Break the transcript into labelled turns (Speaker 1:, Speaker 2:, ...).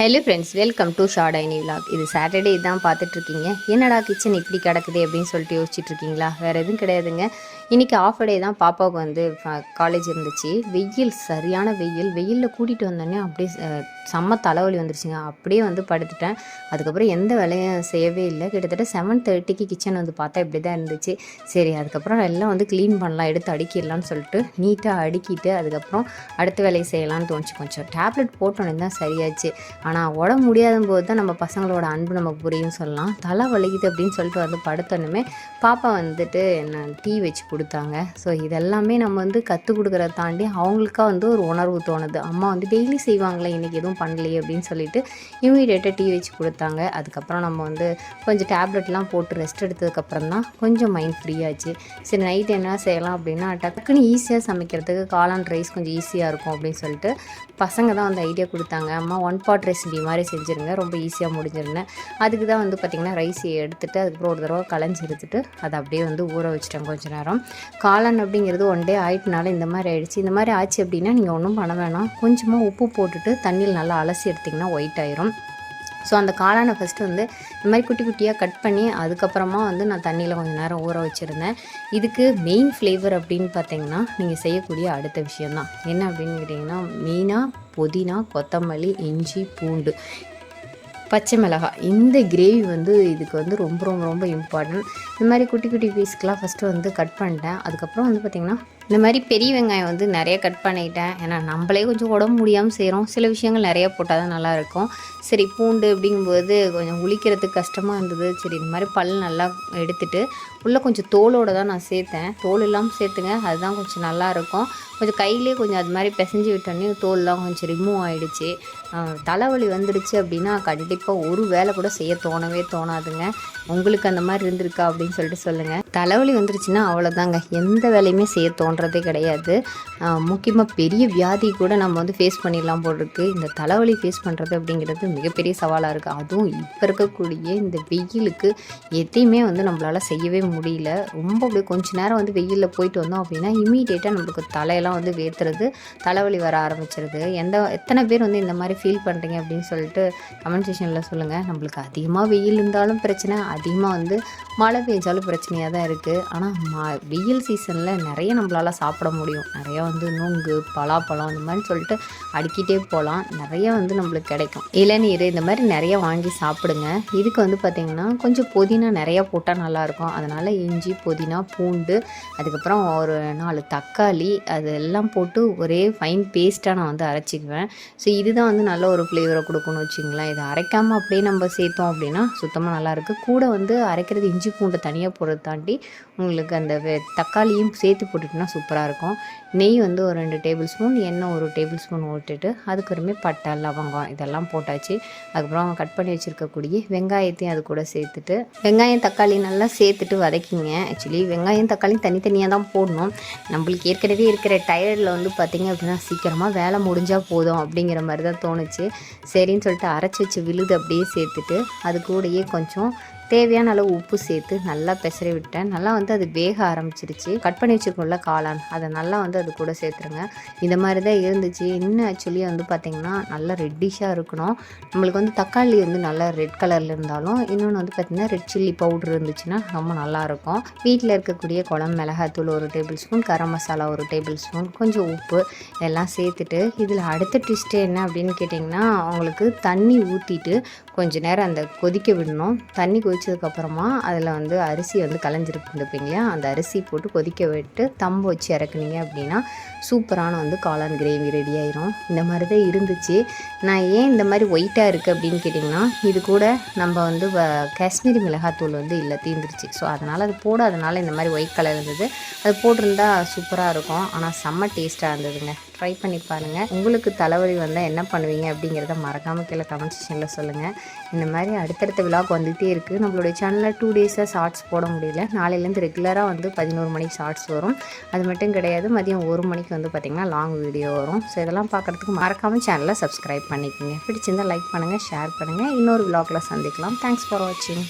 Speaker 1: Hello friends welcome to short ஐனி vlog இது Saturday தான் பார்த்துட்ருக்கீங்க. என்னடா கிச்சன் இப்படி கிடக்குது அப்படின்னு சொல்லிட்டு யோசிச்சுட்டு இருக்கீங்களா வேறு எதுவும் கிடையாதுங்க. இன்றைக்கி ஆஃப் டே தான் பாப்பாவுக்கு வந்து காலேஜ் இருந்துச்சு. வெயில் சரியான வெயில். வெயிலில் கூட்டிகிட்டு வந்தோடனே அப்படியே செம்ம தலைவலி வந்துருச்சுங்க. அப்படியே வந்து படுத்துட்டேன். அதுக்கப்புறம் எந்த வேலையும் செய்யவே இல்லை. கிட்டத்தட்ட செவன் தேர்ட்டிக்கு கிச்சன் வந்து பார்த்தா இப்படி தான் இருந்துச்சு. சரி அதுக்கப்புறம் எல்லாம் வந்து க்ளீன் பண்ணலாம் எடுத்து அடுக்கிடலாம்னு சொல்லிட்டு நீட்டாக அடுக்கிட்டு அதுக்கப்புறம் அடுத்த வேலையை செய்யலாம்னு தோணுச்சு. கொஞ்சம் டேப்லெட் போட்டோன்னே தான் சரியாச்சு. ஆனால் உடம்பு முடியாத போது தான் நம்ம பசங்களோட அன்பு நமக்கு புரியும் சொல்லலாம். தலை வலிக்குது அப்படின்னு சொல்லிட்டு வந்து படுத்தணுமே பாப்பா வந்துட்டு என்ன டீ வச்சு கொடுத்தாங்க. ஸோ இதெல்லாமே நம்ம வந்து கற்றுக் கொடுக்குறத தாண்டி அவங்களுக்கா வந்து ஒரு உணர்வு தோணுது. அம்மா வந்து டெய்லி செய்வாங்களே இன்றைக்கி எதுவும் பண்ணலையே அப்படின்னு சொல்லிட்டு இமீடியட்டாக டீ வச்சு கொடுத்தாங்க. அதுக்கப்புறம் நம்ம வந்து கொஞ்சம் டேப்லெட்லாம் போட்டு ரெஸ்ட் எடுத்ததுக்கப்புறம் தான் கொஞ்சம் மைண்ட் ஃப்ரீயாச்சு சரி நைட் என்ன செய்யலாம் அப்படின்னா டக்குன்னு ஈஸியாக சமைக்கிறதுக்கு காளான் ரைஸ் கொஞ்சம் ஈஸியாக இருக்கும் அப்படின்னு சொல்லிட்டு பசங்க தான் வந்து ஐடியா கொடுத்தாங்க. அம்மா ஒன் பாட் ரெசிபி மாதிரி செஞ்சுருங்க ரொம்ப ஈஸியாக முடிஞ்சிருந்தேன். அதுக்கு தான் வந்து பார்த்திங்கன்னா ரைஸ் எடுத்துகிட்டு அதுக்கப்புறம் ஒரு தடவை களைஞ்சி எடுத்துட்டு அதை அப்படியே வந்து ஊற வச்சிட்டேன் கொஞ்ச நேரம். காளான் அப்படிங்கிறது ஒன் டே ஆயிட்டனால இந்த மாதிரி ஆயிடுச்சு. இந்த மாதிரி ஆச்சு அப்படின்னா நீங்கள் ஒன்றும் பண்ண வேணாம். கொஞ்சமாக உப்பு போட்டுட்டு தண்ணியில் நல்லா அலசி எடுத்திங்கன்னா ஒயிட் ஆயிரும். ஸோ அந்த காளானை ஃபஸ்ட்டு வந்து இந்த மாதிரி குட்டி குட்டியாக கட் பண்ணி அதுக்கப்புறமா வந்து நான் தண்ணியில் கொஞ்சம் நேரம் ஊற வச்சுருந்தேன். இதுக்கு மெயின் ஃப்ளேவர் அப்படின்னு பார்த்தீங்கன்னா நீங்கள் செய்யக்கூடிய அடுத்த விஷயந்தான் என்ன அப்படின்னு கேட்டிங்கன்னா மெயினாக புதினா கொத்தமல்லி இஞ்சி பூண்டு பச்சை மிளகாய். இந்த கிரேவி வந்து இதுக்கு வந்து ரொம்ப ரொம்ப ரொம்ப இம்பார்ட்டன்ட் இந்த மாதிரி குட்டி குட்டி பீஸ்க்கெலாம் ஃபஸ்ட்டு வந்து கட் பண்ணிட்டேன். அதுக்கப்புறம் வந்து பார்த்திங்கன்னா இந்த மாதிரி பெரிய வெங்காயம் வந்து நிறைய கட் பண்ணிட்டேன். ஏன்னா நம்மளே கொஞ்சம் உடம்பு முடியாமல் செய்கிறோம் சில விஷயங்கள் நிறைய போட்டால் தான் நல்லாயிருக்கும் சரி பூண்டு அப்படிங்கும்போது கொஞ்சம் உளிக்கிறதுக்கு கஷ்டமாக இருந்தது. சரி இந்த மாதிரி பல் நல்லா எடுத்துட்டு உள்ளே கொஞ்சம் தோலோடு தான் நான் சேர்த்தேன். தோல் இல்லாமல் சேர்த்துங்க அதுதான் கொஞ்சம் நல்லா இருக்கும். கொஞ்சம் கையிலே கொஞ்சம் அது மாதிரி பிசைஞ்சு விட்டோன்னே தோல்லாம் கொஞ்சம் ரிமூவ் ஆகிடுச்சு தலைவலி வந்துடுச்சு அப்படின்னா கண்டிப்பாக ஒரு வேலை கூட செய்ய தோணவே தோணாதுங்க. உங்களுக்கு அந்த மாதிரி இருந்திருக்கா அப்படின்னு சொல்லிட்டு சொல்லுங்கள் தலைவலி வந்துருச்சுன்னா அவ்வளோதாங்க எந்த வேலையுமே செய்ய தோன்றதே கிடையாது. முக்கியமாக பெரிய வியாதி கூட நம்ம வந்து ஃபேஸ் பண்ணிடலாம் போல் இந்த தலைவலி ஃபேஸ் பண்ணுறது அப்படிங்கிறது மிகப்பெரிய சவாலாக இருக்குது அதுவும் இப்போ இருக்கக்கூடிய இந்த வெயிலுக்கு எதையுமே வந்து நம்மளால் செய்யவே முடியல. ரொம்ப அப்படியே கொஞ்ச நேரம் வந்து வெயிலில் போயிட்டு வந்தோம் அப்படின்னா இமீடியேட்டாக நம்மளுக்கு தலையெல்லாம் வந்து வேர்த்துறது தலைவலி வர ஆரம்பிச்சிருது. எந்த எத்தனை பேர் வந்து இந்த மாதிரி ஃபீல் பண்ணுறீங்க அப்படின்னு சொல்லிட்டு கமெண்ட் செக்ஷனில் சொல்லுங்கள் நம்மளுக்கு அதிகமாக வெயில் இருந்தாலும் பிரச்சனை அதிகமாக வந்து மழை பெஞ்சாலும் பிரச்சனையாக தான் இருக்குது ஆனால் ம வெயில் சீசனில் நிறைய நம்மளால் சாப்பிட முடியும். நிறைய வந்து நுங்கு பலாப்பழம் இந்த மாதிரி சொல்லிட்டு அடுக்கிட்டே போகலாம். நிறைய வந்து நம்மளுக்கு கிடைக்கும். இளநீர் இந்த மாதிரி நிறைய வாங்கி சாப்பிடுங்க. இதுக்கு வந்து பார்த்திங்கன்னா கொஞ்சம் புதினா நிறையா போட்டால் நல்லாயிருக்கும் அதனால் இஞ்சி புதினா பூண்டு அதுக்கப்புறம் ஒரு நாலு தக்காளி அது எல்லாம் போட்டு ஒரே ஃபைன் பேஸ்ட்டாக நான் வந்து அரைச்சிக்குவேன். ஸோ இதுதான் வந்து நல்ல ஒரு ஃப்ளேவரை கொடுக்கணும் வச்சுங்களேன் இதை அரைக்காமல் அப்படியே நம்ம சேர்த்தோம் அப்படின்னா சுத்தமாக நல்லாயிருக்கு கூட வந்து அரைக்கிறது இஞ்சி பூண்டை தனியாக போடுறத தாண்டி உங்களுக்கு அந்த வெ- தக்காளியும் சேர்த்து போட்டுட்டுனா சூப்பராக இருக்கும். நெய் வந்து ஒரு ரெண்டு டேபிள் ஸ்பூன் எண்ணெய் ஒரு டேபிள் ஸ்பூன் ஊற்றிட்டு அதுக்கப்புறமே பட்டை லவங்கம் இதெல்லாம் போட்டாச்சு. அதுக்கப்புறம் கட் பண்ணி வச்சுருக்கக்கூடிய வெங்காயத்தையும் அது கூட சேர்த்துட்டு வெங்காயம் தக்காளி நல்லா சேர்த்துட்டு வதக்கிங்க. ஆக்சுவலி வெங்காயம் தக்காளி தனித்தனியாக தான் போடணும். நம்மளுக்கு ஏற்கனவே இருக்கிற டயர்டில் வந்து பார்த்திங்க அப்படின்னா சீக்கிரமாக வேலை முடிஞ்சால் போதும் அப்படிங்கிற மாதிரி தான் தோணுச்சு. சரின்னு சொல்லிட்டு அரைச்சி வச்சு விழுது அப்படியே சேர்த்துட்டு அது கூடயே கொஞ்சம் தேவையான அளவு உப்பு சேர்த்து நல்லா பெசரி விட்டேன். நல்லா வந்து அது வேக ஆரம்பிச்சிருச்சு. கட் பண்ணி வச்சுக்கோல காளான் அதை நல்லா வந்து அது கூட சேர்த்துருங்க. இந்த மாதிரி தான் இருந்துச்சு. இன்னும் ஆக்சுவலி வந்து பார்த்திங்கன்னா நல்லா ரெட்டிஷாக இருக்கணும். நம்மளுக்கு வந்து தக்காளி வந்து நல்லா ரெட் கலரில் இருந்தாலும் இன்னொன்று வந்து பார்த்திங்கன்னா ரெட் சில்லி பவுடர் இருந்துச்சுன்னா ரொம்ப நல்லாயிருக்கும். வீட்டில் இருக்கக்கூடிய குழம்பு மிளகாத்தூள் ஒரு டேபிள் ஸ்பூன் கரம் மசாலா ஒரு டேபிள் ஸ்பூன் கொஞ்சம் உப்பு இதெல்லாம் சேர்த்துட்டு இதில் அடுத்த ட்விஸ்ட்டு என்ன அப்படின்னு கேட்டிங்கன்னா அவங்களுக்கு தண்ணி ஊற்றிட்டு கொஞ்ச நேரம் அந்த கொதிக்க விடணும். தண்ணி கொதிச்சதுக்கப்புறமா அதில் வந்து அரிசி வந்து கலைஞ்சிருப்பீங்க இல்லையா அந்த அரிசி போட்டு கொதிக்க விட்டு தம்பு வச்சு இறக்குனீங்க அப்படின்னா சூப்பரான வந்து காளான் கிரேவி ரெடி ஆயிரும். இந்த மாதிரி தான் இருந்துச்சு. நான் ஏன் இந்த மாதிரி ஒயிட்டாக இருக்குது அப்படின்னு கேட்டிங்கன்னா இது கூட நம்ம வந்து வ- காஷ்மீரி மிளகாத்தூள் வந்து இல்லை தீந்துருச்சு. ஸோ அதனால் அது போடாதனால இந்த மாதிரி ஒயிட் கலர் இருந்தது. அது போட்டிருந்தா சூப்பராக இருக்கும். ஆனால் செம்ம டேஸ்ட்டாக இருந்ததுங்க. ட்ரை பண்ணி பாருங்கள் உங்களுக்கு தலைவலி வந்தால் என்ன பண்ணுவீங்க அப்படிங்கிறத மறக்காமல் கீழே கமெண்ட் செக்ஷனில் சொல்லுங்கள் இந்த மாதிரி அடுத்தடுத்த விழாக்கு வந்துகிட்டே இருக்குது நம்மளுடைய சேனலில் டூ டேஸாக ஷார்ட்ஸ் போட முடியல. நாளையிலேருந்து ரெகுலராக வந்து பதினோரு மணிக்கு ஷார்ட்ஸ் வரும். அது மட்டும் கிடையாது மதியம் ஒரு மணிக்கு வந்து பார்த்திங்கன்னா லாங் வீடியோ வரும். ஸோ இதெல்லாம் பார்க்குறதுக்கு மறக்காமல் சேனலை சப்ஸ்கிரைப் பண்ணிக்கோங்க. பிடிச்சிருந்தால் லைக் பண்ணுங்கள் ஷேர் பண்ணுங்கள் இன்னொரு விழாக்கில் சந்திக்கலாம். தேங்க்ஸ் ஃபார் வாட்சிங்